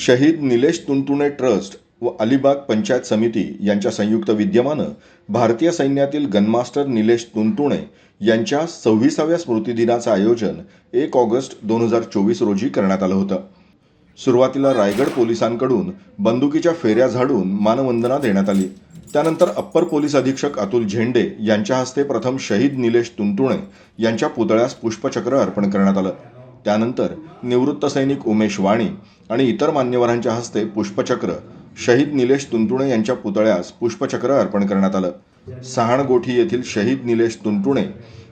शहीद निलेश तुंतुणे ट्रस्ट व अलिबाग पंचायत समिती यांच्या संयुक्त विद्यमानं भारतीय सैन्यातील गनमास्टर निलेश तुंतुणे यांच्या सव्वीसाव्या स्मृतिदिनाचं आयोजन एक ऑगस्ट दोन हजार चोवीस रोजी करण्यात आलं होतं. सुरुवातीला रायगड पोलिसांकडून बंदुकीच्या फेऱ्या झाडून मानवंदना देण्यात आली. त्यानंतर अप्पर पोलीस अधीक्षक अतुल झेंडे यांच्या हस्ते प्रथम शहीद निलेश तुंतुणे यांच्या पुतळ्यास पुष्पचक्र अर्पण करण्यात आलं. त्यानंतर निवृत्त सैनिक उमेश वाणी आणि इतर मान्यवरांच्या हस्ते पुष्पचक्र शहीद निलेश तुंतुणे यांच्या पुतळ्यास पुष्पचक्र अर्पण करण्यात आलं. सहाणगोठी येथील शहीद निलेश तुंतुणे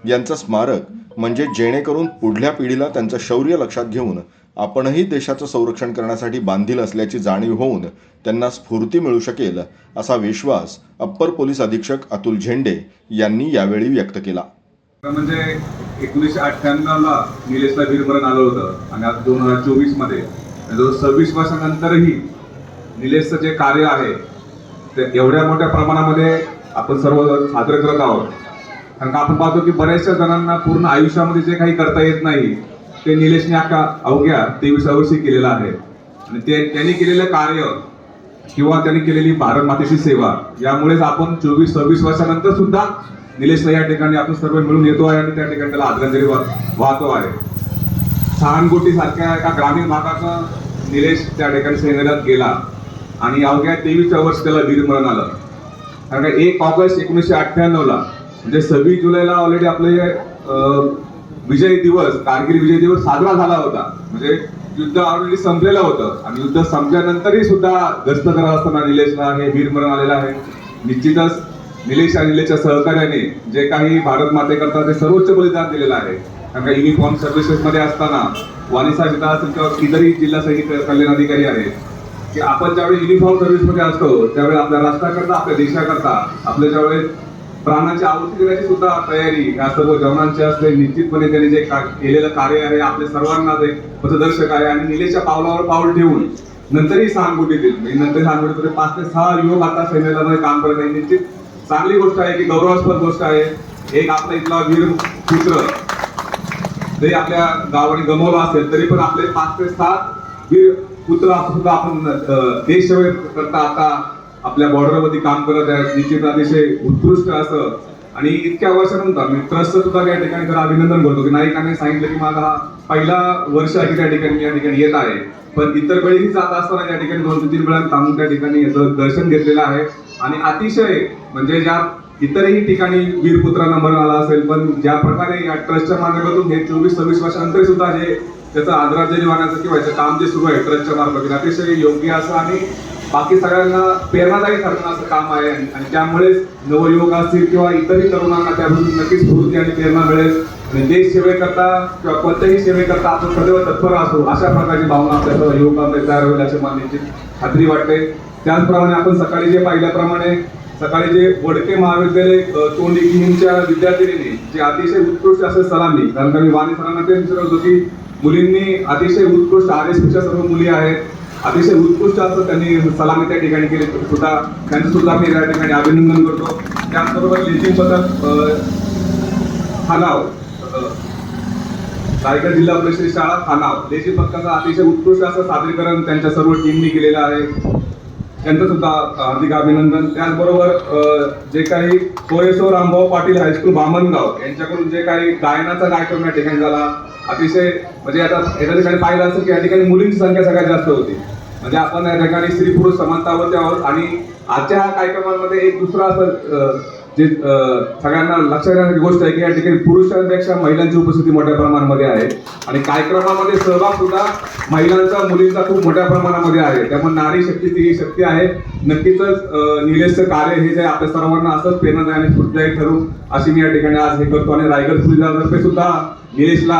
यांचं स्मारक म्हणजे जेणेकरून पुढल्या पिढीला त्यांचं शौर्य लक्षात घेऊन आपणही देशाचं संरक्षण करण्यासाठी बांधील असल्याची जाणीव होऊन त्यांना स्फूर्ती मिळू शकेल असा विश्वास अप्पर पोलीस अधीक्षक अतुल झेंडे यांनी यावेळी व्यक्त केला. म्हणजे एकोणीसशे अठ्ठ्याण्णवला निलेशला वीरमरण आलं होतं. आणि आज दोन हजार चोवीसमध्ये जवळ सव्वीस वर्षानंतरही निलेशचं जे कार्य आहे ते एवढ्या मोठ्या प्रमाणामध्ये आपण सर्व साजरं करत आहोत. कारण का आपण पाहतो की बऱ्याचशा जणांना पूर्ण आयुष्यामध्ये जे काही करता येत नाही ते निलेशने अख्खा अवघ्या तेवीसा वर्षी केलेलं आहे. आणि ते त्यांनी केलेलं कार्य किंवा त्यांनी केलेली भारत मातेची सेवा यामुळेच आपण चोवीस सव्वीस वर्षानंतर सुद्धा निलेशला या ठिकाणी आपण सर्व मिळून येतो आहे आणि त्या ठिकाणी त्याला आदरांजली वाहतो आहे. सहानगोटी सारख्या एका ग्रामीण भागाचा निलेश त्या ठिकाणी सैन्यात गेला आणि अवघ्या तेवीसच्या वर्ष त्याला वीरमरण आलं. कारण का एक ऑगस्ट एकोणीसशे अठ्ठ्याण्णवला म्हणजे सव्वीस जुलैला ऑलरेडी आपले विजय दिवस कारगिल विजय दिवस साजरा झाला होता. म्हणजे युद्ध ऑलरेडी संपलेलं होतं. आणि युद्ध संपल्यानंतरही सुद्धा गस्त करत असताना निलेशला हे वीरमरण आलेलं आहे. निश्चितच निलेश आणि निलेशच्या सहकार्याने जे काही भारत मातेकरता ते सर्वोच्च बलिदान दिलेलं आहे. कारण का युनिफॉर्म सर्व्हिसेसमध्ये असताना वानिसा जिल्हा असेल किंवा इतरही जिल्हा सैनिक कल्याण अधिकारी आहेत. की आपण ज्यावेळी युनिफॉर्म सर्व्हिसमध्ये असतो त्यावेळी आपल्या राष्ट्राकरता आपल्या देशाकरता आपल्या ज्यावेळेस प्राणाची आहुती देण्याची सुद्धा तयारी या सर्व जवानांची असते. निश्चितपणे त्यांनी जे का- केलेलं कार्य आहे आपल्या सर्वांना ते पथदर्शक आहे आणि निलेच्या पावलावर पाऊल ठेवून नंतरही सहानुभूतीतील म्हणजे नंतर सहानुभूती पाच ते सहा युवक आता सैन्य काम करत आहे निश्चित चांगली गोष्ट आहे की गौरवास्पद गोष्ट आहे. एक आपला इथला वीर मित्र जरी आपल्या गावाने गमवला असेल तरी पण आपले पाच ते सात वीर पुत्र असं सुद्धा आपण देश करता आता आपल्या बॉर्डरमध्ये काम करत आहेत. निश्चित अतिशय उत्कृष्ट असं आणि इतक्या वर्षानंतर मी ट्रस्टचं सुद्धा या ठिकाणी खरं अभिनंदन करतो की नाईकाने सांगितलं की माझा हा पहिला वर्ष आहे त्या ठिकाणी मी या ठिकाणी येत आहे. पण इतर वेळीही जात असताना त्या ठिकाणी दोन ते तीन वेळा थांबून त्या ठिकाणी याचं दर्शन घेतलेलं आहे. आणि अतिशय म्हणजे ज्या इतरही ठिकाणी वीरपुत्रांना मरण आला असेल पण ज्या प्रकारे या ट्रस्टच्या माध्यमातून हे चोवीस सव्वीस वर्षानंतर सुद्धा जे त्याचं आदरांजली वाहण्याचं किंवा याचं काम जे सुरू आहे ट्रस्टच्या मार्फत अतिशय योग्य असं आणि बाकी सगळ्यांना प्रेरणादायी ठरणारं असं काम आहे आणि त्यामुळेच नवयुवक असतील किंवा इतरही तरुणांना त्यापासून नक्कीच स्फूर्ती आणि प्रेरणा मिळेल. आणि देश सेवेकरता किंवा कोणत्याही सेवेकरता आपण सदैव तत्पर असू अशा प्रकारची भावना आपल्या युवकांमध्ये तयार होईल अशी मला खात्री वाटते. त्याचप्रमाणे आपण सकाळी जे पाहिल्याप्रमाणे सकाळी जे वडके महाविद्यालय तोंडीच्या तोंडी विद्यार्थिनींनी जे अतिशय उत्कृष्ट असे सलामी कारण का मी वाणी सरांना ते विचारत होतो की मुलींनी अतिशय उत्कृष्ट आर एस पीच्या सर्व मुली आहेत. अतिशय उत्कृष्ट असं त्यांनी सलामी त्या ठिकाणी केली. सुद्धा त्यांचं सुद्धा मी या ठिकाणी अभिनंदन करतो. त्याचबरोबर लेझिम पथक खानाव रायगड जिल्हा परिषद शाळा खानाव लेझी पथकाचं अतिशय उत्कृष्ट असं सादरीकरण त्यांच्या सर्व टीमनी केलेलं आहे. त्यांचं सुद्धा हार्दिक अभिनंदन. त्याचबरोबर जे काही सोयसो रामभाऊ पाटील हायस्कूल बामणगाव यांच्याकडून जे काही गायनाचा कार्यक्रम या ठिकाणी झाला. अतिशय म्हणजे आता एका ठिकाणी पाहिलं असं की या ठिकाणी मुलींची संख्या सगळ्यात जास्त होती. म्हणजे आपण या ठिकाणी स्त्री पुरुष समानतावरती आहोत आणि आजच्या कार्यक्रमांमध्ये एक दुसरा असं जे सगळ्यांना लक्षात येणारी गोष्ट आहे की या ठिकाणी पुरुषांपेक्षा महिलांची उपस्थिती मोठ्या प्रमाणामध्ये आहे. आणि कार्यक्रमामध्ये सहभाग सुद्धा महिलांचा मुलींचा खूप मोठ्या प्रमाणामध्ये आहे. त्यामुळे नारी शक्ती ती शक्ती आहे. नक्कीच निलेशचं कार्य हे जे आपल्या सर्वांना असंच प्रेरणादायी आणि स्फूर्तदायी ठरू अशी मी या ठिकाणी आज हे करतो. आणि रायगड पोलीस सुद्धा निलेशला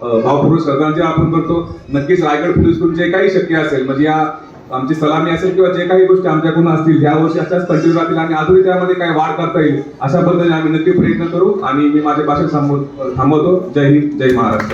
भावपूर्वक श्रद्धांजली अर्पण करतो. नक्कीच रायगड पोलीसकडून जे काही शक्य असेल म्हणजे या आमची सलामी असेल किंवा जे काही गोष्टी आमच्याकडून असतील ह्या वर्षी अशाच कंटिन्यू राहतील आणि अजूनही त्यामध्ये काही वाढ करता येईल अशा पद्धतीने आम्ही नक्की प्रयत्न करू आणि मी माझे भाषण थांबव थांबवतो. जय हिंद जय महाराष्ट्र.